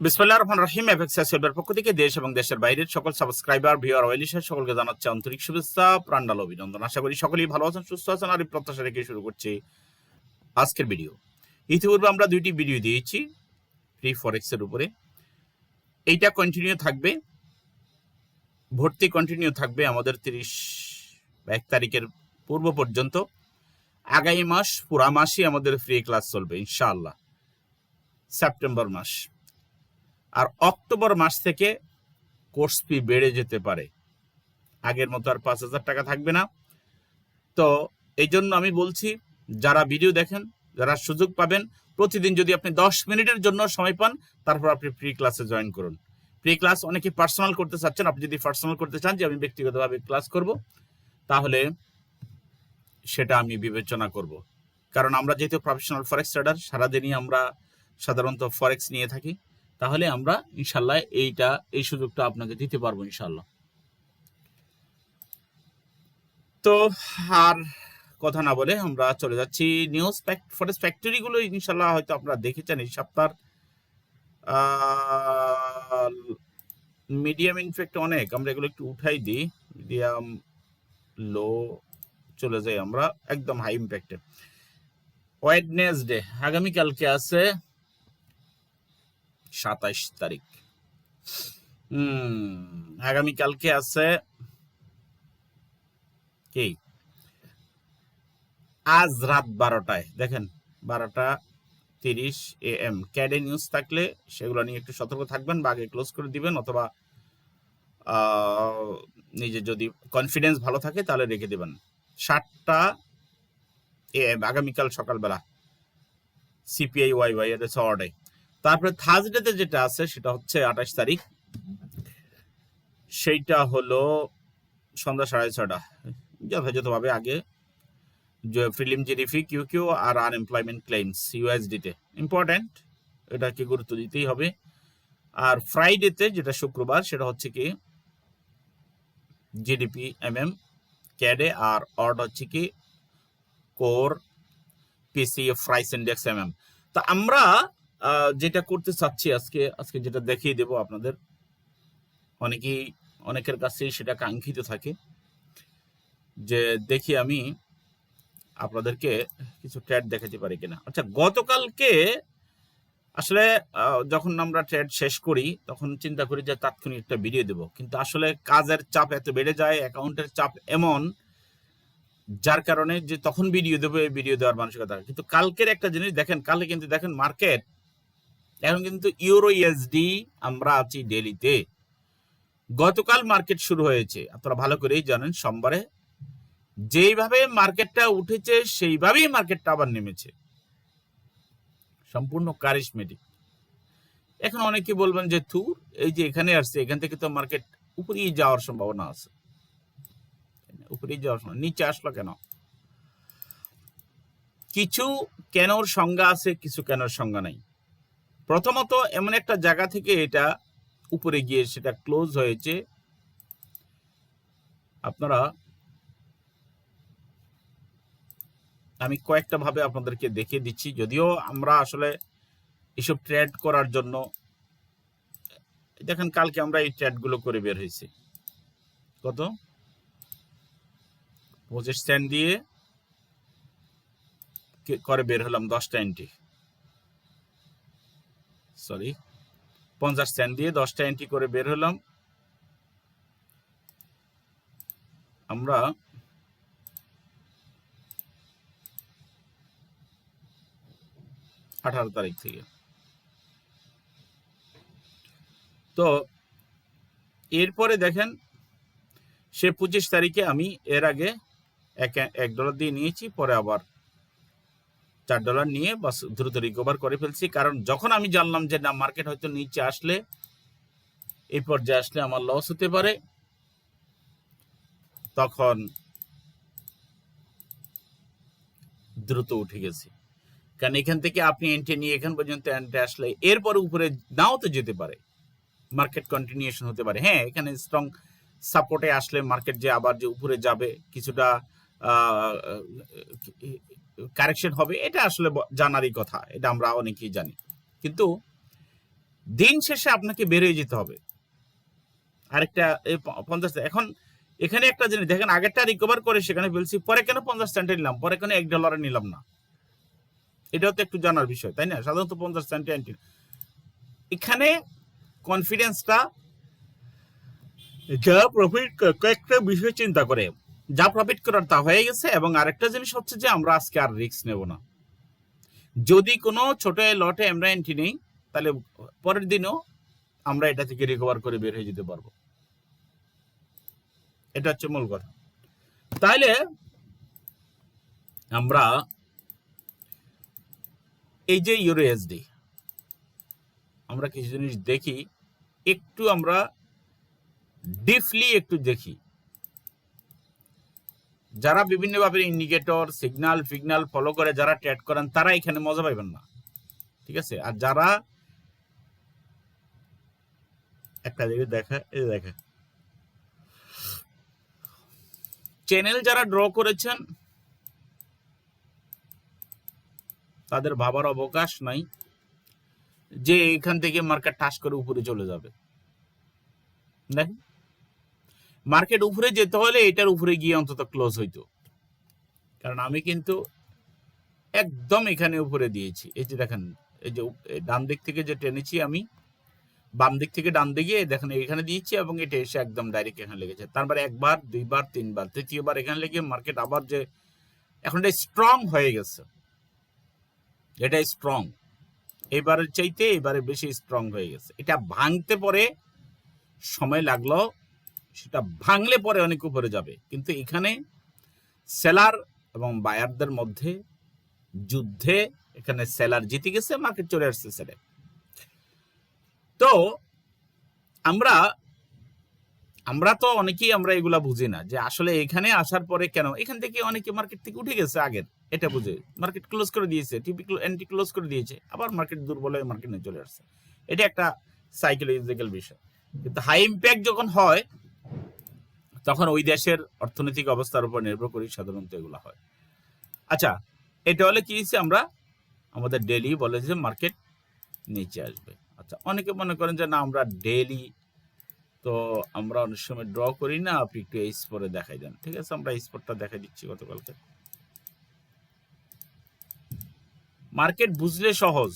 বিসমিল্লাহ রহমান রহিম এফএক্স সেলবের পক্ষ থেকে দেশ এবং দেশের বাইরের সকল সাবস্ক্রাইবার ভিউয়ার ওয়েলিশার সকলকে জানাচ্ছে আন্তরিক শুভেচ্ছা, প্রাণডাল অভিনন্দন। আশা করি সকলেই ভালো আছেন, সুস্থ আছেন আর এই প্রত্যাশা রেখে শুরু করছি আজকের ভিডিও ইতিপূর্বে আমরা দুইটি ভিডিও দিয়েছি ফ্রি ফরেক্সের উপরে। এইটা কন্টিনিউ থাকবে, ভর্তি কন্টিনিউ থাকবে আমাদের তিরিশ এক তারিখের পূর্ব পর্যন্ত। আগামী মাস, পুরা মাসই আমাদের ফ্রি ক্লাস চলবে, ইনশাআল্লাহ। সেপ্টেম্বর মাস। আর অক্টোবর মাস থেকে কোর্স ফি বেড়ে যেতে পারে। আগের মতো আর পাঁচ হাজার টাকা থাকবে না। তো এই জন্য আমি বলছি, যারা ভিডিও দেখেন, যারা সুযোগ পাবেন, প্রতিদিন যদি আপনি দশ মিনিটের জন্য সময় পান, তারপর আপনি প্রি ক্লাসে জয়েন করুন। প্রি ক্লাস অনেকে পার্সোনাল করতে চাচ্ছেন, আপনি যদি পার্সোনাল করতে চান যে আমি ব্যক্তিগতভাবে ক্লাস করব, তাহলে সেটা আমি বিবেচনা করব। কারণ আমরা যেহেতু প্রফেশনাল ফরেক্স ট্রেডার সারাদিনই আমরা সাধারণত ফরেক্স নিয়ে থাকি। তাহলে আমরা ইনশাল্লাহ এইটা, এই সুযোগটা আপনাকে দিতে পারব ইনশাল্লাহ। তো আর কথা না বলে আমরা চলে যাচ্ছি নিউজ ফরেস্ট ফ্যাক্টরি গুলো ইনশাল্লাহ হয়তো আপনারা দেখেছেন এই সপ্তাহ। মিডিয়াম ইনফেক্ট অনেক, আমরা এগুলো একটু উঠাই দিই। মিডিয়াম লো চলে যাই আমরা, একদম হাই ইম্প্যাক্টে ওয়েডনেসডে আগামীকালকে আছে সাতাইশ তারিখ। হুম আগামীকালকে আছে কি? আজ রাত বারোটায় দেখেন বারোটা তিরিশ এ এম। ক্যাডে নিউজ থাকলে সেগুলো নিয়ে একটু সতর্ক থাকবেন বা আগে ক্লোজ করে দিবেন অথবা আহ, নিজে যদি কনফিডেন্স ভালো থাকে তাহলে রেখে দিবেন। সাতটা এ আগামীকাল সকালবেলা সিপিআই ওয়াই ওয়াই এটা শহরে তারপরে থার্সডেতে যেটা আছে সেটা হচ্ছে আঠাশ তারিখ। সেইটা হলো সন্ধ্যা সাড়ে ছটা যথাযথভাবে আগে ফিল্ম জিডিপি কিউ কিউ আর আনএমপ্লয়মেন্ট ক্লেমস ইউএসডিতে ইম্পর্ট্যান্ট এটাকে গুরুত্ব দিতেই হবে। আর ফ্রাইডেতে যেটা শুক্রবার, সেটা হচ্ছে কি জিডিপি এম এম ক্যাডে আর অর্ড হচ্ছে কি core PC price index M M তা আমরা যেটা করতে চাচ্ছি আজকে আজকে যেটা দেখিয়ে দেব আপনাদের। অনেকেই, অনেকের কাছেই সেটা কাঙ্ক্ষিত থাকে। যে দেখি আমি আপনাদেরকে কিছু ট্রেড দেখাতে পারি কিনা। আচ্ছা গতকালকে আসলে যখন আমরা ট্রেড শেষ করি, তখন চিন্তা করি যে তাৎক্ষণিক একটা ভিডিও দেব। কিন্তু আসলে কাজের চাপ এত বেড়ে যায়, অ্যাকাউন্টের চাপ এমন, যার কারণে যে তখন ভিডিও দেবো, এই ভিডিও দেওয়ার মানসিকতা। কিন্তু কালকের একটা জিনিস দেখেন, কালকে কিন্তু দেখেন মার্কেট এখন কিন্তু ইউরো ইউএসডি আমরা আছি ডেলিতে গতকাল মার্কেট শুরু হয়েছে, আপনারা ভালো করেই জানেন সোমবারে। যেইভাবে মার্কেটটা উঠেছে, সেইভাবেই মার্কেটটা আবার নেমেছে। সম্পূর্ণ কারিশমেটিক এখন অনেকে বলবেন যে, থুর, এই যে এখানে আসছে, এখান থেকে তো মার্কেট উপরেই যাওয়ার সম্ভাবনা আছে। উপরেই যাওয়ার সম্ভাবনা, নিচে আসলো কেন? কিছু কেনর সংজ্ঞা আছে, কিছু কেনর সংজ্ঞা নাই। প্রথমত এমন একটা জায়গা থেকে এটা উপরে গিয়ে সেটা ক্লোজ হয়েছে। আপনারা আমি কয়েকটা ভাবে আপনাদেরকে দেখিয়ে দিচ্ছি। যদিও আমরা আসলে এসব ট্রেড করার জন্য, দেখেন কালকে আমরা এই ট্রেডগুলো করে বের হয়েছি। কত? পঁচিশ স্ট্যান্ড দিয়ে করে বের হলাম দশটা এন্ট্রি সরি, পঞ্চাশ স্ট্যান্ড দিয়ে দশটা এন্ট্রি করে বের হলাম। আমরা আঠারো তারিখ থেকে। তো এরপরে দেখেন, সে পঁচিশ তারিখে আমি এর আগে এক এক ডলার দিয়ে নিয়েছি, পরে আবার চার ডলার নিয়ে বাস দ্রুত রিকভার করে ফেলছি। কারণ যখন আমি জানলাম যে না মার্কেট হয়তো নিচে আসলে, এই পর্যায়ে আসলে আমার লস হতে পারে, তখন দ্রুত উঠে গেছি। কারণ এখান থেকে আপনি এন্ট্রি নিয়ে এখান পর্যন্ত এন্ট্রি আসলে এরপরে উপরে নাও তো যেতে পারে। মার্কেট কন্টিনিউশন হতে পারে। হ্যাঁ এখানে স্ট্রং সাপোর্টে আসলে মার্কেট যে আবার যে উপরে যাবে, কিছুটা কারেকশন হবে, এটা আসলে জানারই কথা, এটা আমরা অনেকেই জানি। কিন্তু দিন শেষে আপনাকে বেরিয়ে যেতে হবে। আরেকটা পঞ্চাশ এখন এখানে একটা জিনিস, দেখেন আগেরটা রিকভার করে সেখানে বলছি পরে কেন পঞ্চাশ সেন্টে নিলাম, পরে কেন এক ডলারে নিলাম না? এটাও তো একটু জানার বিষয়, তাই না? সাধারণত পঞ্চাশ সেন্টে অ্যান্টি এখানে কনফিডেন্সটা যা প্রফিট কয়েকটা বিষয় চিন্তা করে। যা প্রফিট করার তা হয়ে গেছে এবং আরেকটা জিনিস হচ্ছে যে আমরা আজকে আর রিস্ক নেব না। যদি কোনো ছোট লটে আমরা এন্ট্রি নেই, তাহলে পরের দিনও আমরা এটা থেকে রিকভার করে বের হয়ে যেতে পারব। এটা হচ্ছে মূল কথা। তাহলে আমরা এই যে ইউরো এসডি আমরা কিছু জিনিস দেখি, একটু আমরা ডিপলি একটু দেখি। যারা বিভিন্নভাবে ইন্ডিকেটর সিগন্যাল ফিগনাল ফলো করে, যারা ট্রেড করেন, তারা এখানে মজা পাইবেন না। ঠিক আছে? আর যারা একটা দিকে দেখা, এই দেখা। চ্যানেল যারা ড্র করেছেন, তাদের ভাবার অবকাশ নাই। যে এখান থেকে মার্কেট টাস করে উপরে চলে যাবে। দেখেন? মার্কেট উপরে যেতে হলে এটার উপরে গিয়ে অন্তত ক্লোজ হইতো। কারণ আমি কিন্তু একদম এখানে উপরে দিয়েছি। এই যে দেখেন, এই যে ডান দিক থেকে যে টেনেছি আমি, বাম দিক থেকে ডান দিকে দেখেন এখানে দিয়েছি এবং এটা এসে একদম ডাইরেক্ট এখানে লেগেছে। তারপরে একবার, দুইবার, তিনবার, তৃতীয়বার এখানে লেগে মার্কেট আবার যে, এখন এটা স্ট্রং হয়ে গেছে। এটা স্ট্রং এবারের চাইতে এবারে বেশি স্ট্রং হয়ে গেছে। এটা ভাঙতে পরে সময় লাগল। সেটা ভাঙলে পরে অনেক উপরে যাবে। কিন্তু এখানে সেলার এবং বায়ারদের মধ্যে যুদ্ধে এখানে সেলার জিতে গেছে মার্কেট চলে আসছে সেলে তো আমরা আমরা তো অনেকেই আমরা এগুলা বুঝি না যে আসলে এখানে আসার পরে কেন? এখান থেকে অনেকে মার্কেট থেকে উঠে গেছে আগের, এটা বুঝে। মার্কেট ক্লোজ করে দিয়েছে টিপি এন্টি ক্লোজ করে দিয়েছে, আবার মার্কেট দুর্বল হয়ে মার্কেটে চলে আসছে। এটা একটা সাইকোলজিক্যাল বিষয়। কিন্তু হাই ইম্প্যাক্ট যখন হয় তখন ওই দেশের অর্থনৈতিক অবস্থার উপর নির্ভর করি সাধারণত এগুলো হয়। আচ্ছা এটা হলে কি হয়েছে আমরা? আমাদের ডেলি বলে যে মার্কেট নিচে আসবে। আচ্ছা অনেকে মনে করেন যে না, আমরা ডেলি তো আমরা অনেক সময় ড্র করি না, আপনি একটু এই স্পোরে দেখাই দেন। ঠিক আছে, আমরা এই স্পোরটা দেখাই দিচ্ছি গতকালকে। মার্কেট বুঝলে সহজ।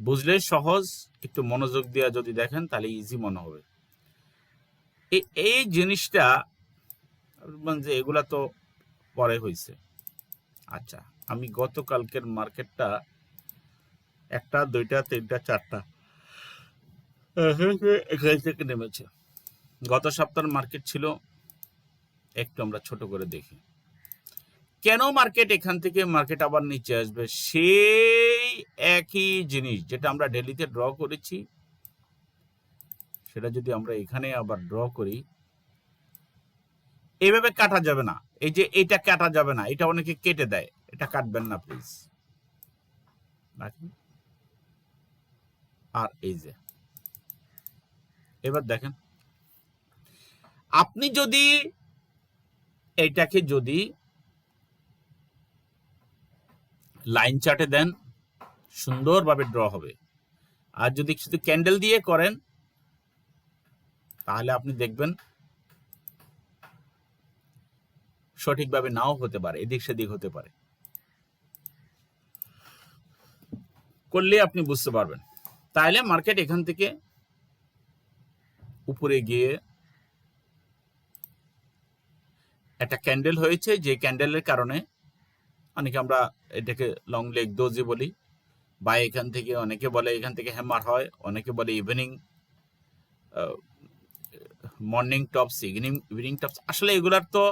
বুঝলে সহজ, একটু মনোযোগ দিয়ে যদি দেখেন, তাহলে ইজি মনে হবে। এই জিনিসটা যে এগুলা তো পরে হয়েছে আচ্ছা আমি গতকালকের মার্কেটটা একটা, দুইটা, তিনটা, চারটা এখান থেকে নেমেছে। গত সপ্তাহের মার্কেট ছিল, একটু আমরা ছোট করে দেখি। কেন মার্কেট এখান থেকে মার্কেট আবার নিচে আসবে? সেই একই জিনিস যেটা আমরা ডেলিতে ড্র করেছি সেটা যদি আমরা এখানে আবার ড্র করি, এইভাবে কাটা যাবে না। এই যে এটা কাটা যাবে না, এটা অনেকে কেটে দেয়। এটা কাটবেন না প্লিজ আর এই যে। এবার দেখেন। আপনি যদি এটাকে যদি লাইন চার্টে দেন, সুন্দরভাবে ড্র হবে। আর যদি শুধু ক্যান্ডেল দিয়ে করেন তাহলে আপনি দেখবেন সঠিকভাবে নাও হতে পারে, এদিক সেদিক হতে পারে। করলে আপনি বুঝতে পারবেন। তাহলে মার্কেট এখান থেকে উপরে গিয়ে একটা ক্যান্ডেল হয়েছে, যে ক্যান্ডেলের কারণে অনেকে আমরা এটাকে লং লেগ দোজি বলি। বা এখান থেকে অনেকে বলে এখান থেকে হ্যামার হয়, অনেকে বলে evening morning tops evening evening tops আসলে এগুলার তো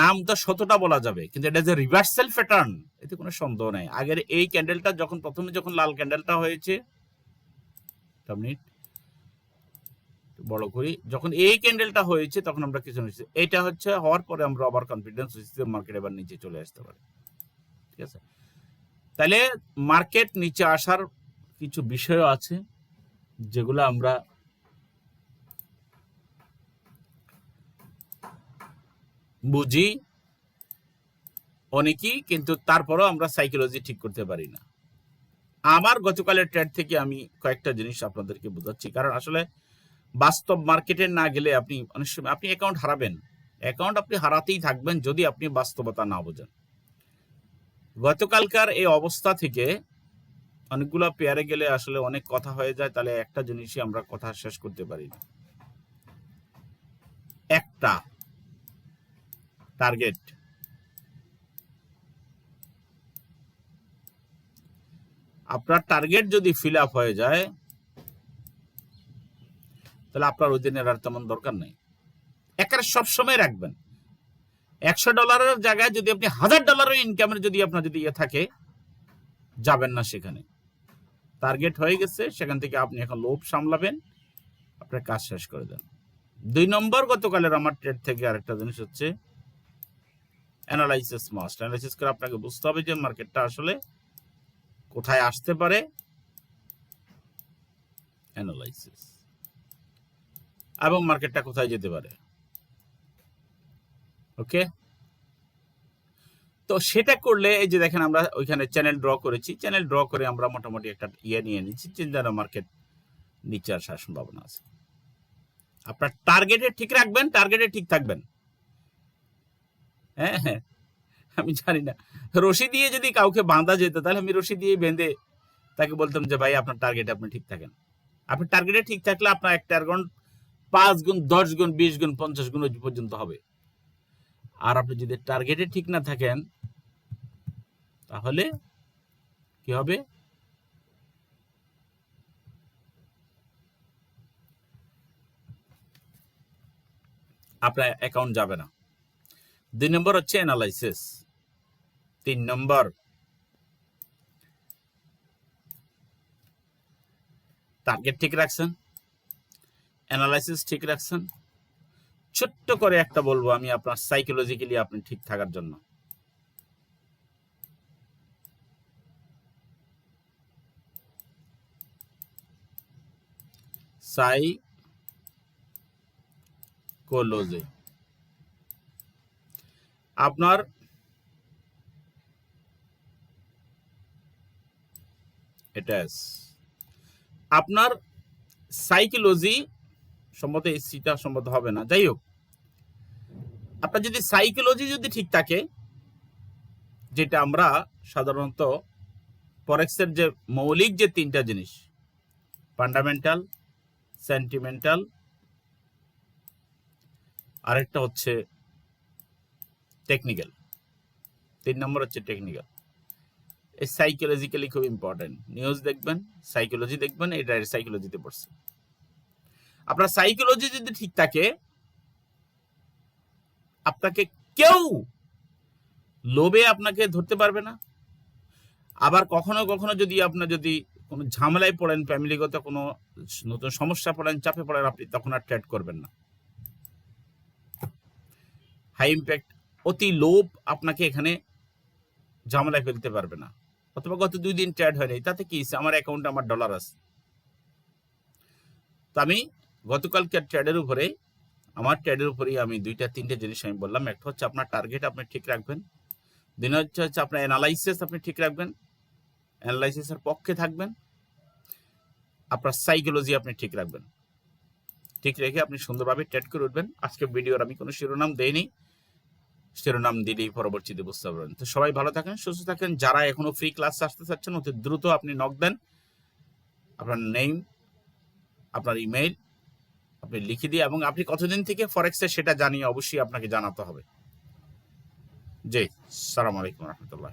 নাম তো শতটা বলা যাবে, কিন্তু এটা যে রিভার্সাল প্যাটার্ন এতে কোনো সন্দেহ নেই। আগের এই ক্যান্ডেলটা যখন, প্রথমে যখন লাল ক্যান্ডেলটা হয়েছে মিনিট একটু বড় করি, যখন এই ক্যান্ডেলটা হয়েছে, তখন আমরা কিছু নিচ্ছি। এটা হচ্ছে, হওয়ার পরে আমরা আবার কনফিডেন্স হচ্ছে মার্কেট এবার নিচে চলে আসতে পারে। ঠিক আছে? তাহলে মার্কেট নিচে আসার কিছু বিষয় আছে, যেগুলো আমরা বুঝি, অনেকেই কিন্তু তারপরও আমরা সাইকোলজি ঠিক করতে পারি না। আমার গতকালের ট্রেড থেকে আমি কয়েকটা জিনিস আপনাদেরকে বোঝাচ্ছি। কারণ আসলে বাস্তব মার্কেটে না গেলে আপনি অনেক সময় আপনি অ্যাকাউন্ট হারাবেন। অ্যাকাউন্ট আপনি হারাতেই থাকবেন যদি আপনি বাস্তবতা না বোঝেন। গতকালকার এই অবস্থা থেকে অনেকগুলো পেয়ারে গেলে আসলে অনেক কথা হয়ে যায়, তাহলে একটা জিনিসই আমরা কথা শেষ করতে পারি না। একটা টার্গেট। আপনার টার্গেট যদি ফিল আপ হয়ে যায়, তাহলে আপনার ওই দিনের আর তেমন দরকার নেই। একেবারে সবসময় রাখবেন। একশো ডলারের জায়গায় যদি আপনি হাজার ডলারের ইনকামের যদি আপনার যদি ইয়ে থাকে, যাবেন না সেখানে। টার্গেট হয়ে গেছে, সেখান থেকে আপনি এখন লোভ সামলাবেন, আপনার কাজ শেষ করে দেন। দুই নম্বর, গতকালের আমার ট্রেড থেকে আরেকটা জিনিস হচ্ছে অ্যানালাইসিস মাস্ট অ্যানালাইসিস করে আপনাকে বুঝতে হবে যে মার্কেটটা আসলে কোথায় আসতে পারে। অ্যানালাইসিস এবং মার্কেটটা কোথায় যেতে পারে। ওকে তো সেটা করলে এই যে দেখেন আমরা ওইখানে চ্যানেল ড্র করেছি। চ্যানেল ড্র করে আমরা মোটামুটি একটা ইয়ে নিয়ে নিচ্ছি যেন মার্কেট নিচে আসার সম্ভাবনা আছে। আপনার টার্গেটে ঠিক রাখবেন টার্গেটে ঠিক থাকবেন। হ্যাঁ হ্যাঁ। আমি জানি না। রশি দিয়ে যদি কাউকে বাঁধা যেত, তাহলে আমি রশি দিয়ে বেঁধে তাকে বলতাম যে, ভাই, আপনার টার্গেটে আপনি ঠিক থাকেন। আপনি টার্গেটে ঠিক থাকলে আপনার একটা গুণ, পাঁচ গুণ, দশ গুণ, বিশ গুণ, পঞ্চাশ গুণ পর্যন্ত হবে। আর আপনি যদি টার্গেটে ঠিক না থাকেন, তাহলে কি হবে? আপনার অ্যাকাউন্ট যাবে না। দুই নম্বর হচ্ছে অ্যানালাইসিস তিন নম্বর টার্গেট ঠিক রাখছেন। অ্যানালাইসিস ঠিক রাখছেন। ছোট্ট করে একটা বলব আমি আপনার সাইকোলজিক্যালি আপনি ঠিক থাকার জন্য। সাইকোলজি আপনার এটা আপনার সাইকোলজি সম্ভবত এই সিটা সম্ভবত হবে না। যাই হোক, আপনার যদি সাইকোলজি যদি ঠিক থাকে, যেটা আমরা সাধারণত ফরেক্সের যে মৌলিক যে তিনটা জিনিস, ফান্ডামেন্টাল, সেন্টিমেন্টাল, আরেকটা হচ্ছে টেকনিক্যাল তিন নম্বর হচ্ছে টেকনিক্যাল এই সাইকোলজিক্যালি খুব ইম্পর্টেন্ট নিউজ দেখবেন সাইকোলজি দেখবেন, এটা সাইকোলজিতে পড়ছে। আপনার সাইকোলজি যদি ঠিক থাকে, আপনাকে কেউ লোভে আপনাকে ধরতে পারবে না। আবার কখনো কখনো যদি আপনার যদি কোনো ঝামেলায় পড়েন ফ্যামিলিগত কোনো নতুন সমস্যা পড়েন, চাপে পড়েন, আপনি তখন আর ট্রেড করবেন না। হাই ইম্প্যাক্ট অতি লোভ আপনাকে এখানে ঝামেলায় ফেলতে পারবে না। অথবা গত দুই দিন ট্রেড হয়নি। তাতে কি? আমার অ্যাকাউন্টে আমার ডলার আছে। তো আমি গতকালকে ট্রেডের উপরে, আমার ট্রেডের উপরেই আমি দুইটা, তিনটে জিনিস আমি বললাম। একটা হচ্ছে আপনার টার্গেট আপনি ঠিক রাখবেন। দিন হচ্ছে হচ্ছে আপনার অ্যানালাইসিস আপনি ঠিক রাখবেন। অ্যানালাইসিসের পক্ষে থাকবেন। আপনার সাইকোলজি আপনি ঠিক রাখবেন। ঠিক রেখে আপনি সুন্দরভাবে ট্রেড করে উঠবেন। আজকে ভিডিওর আমি কোনো শিরোনাম দেইনি। শিরোনাম দিলেই পরবর্তীতে বুঝতে পারবেন তো সবাই ভালো থাকেন, সুস্থ থাকেন। যারা এখনও ফ্রি ক্লাস আসতে চাচ্ছেন, অতি দ্রুত আপনি নক দেন। আপনার নেম আপনার ইমেইল আপনি লিখে দিয়ে এবং আপনি কতদিন থেকে ফরেক্সে সেটা জানিয়ে অবশ্যই আপনাকে জানাতে হবে। জি, সালাম আলাইকুম রহমতুল্লাহ।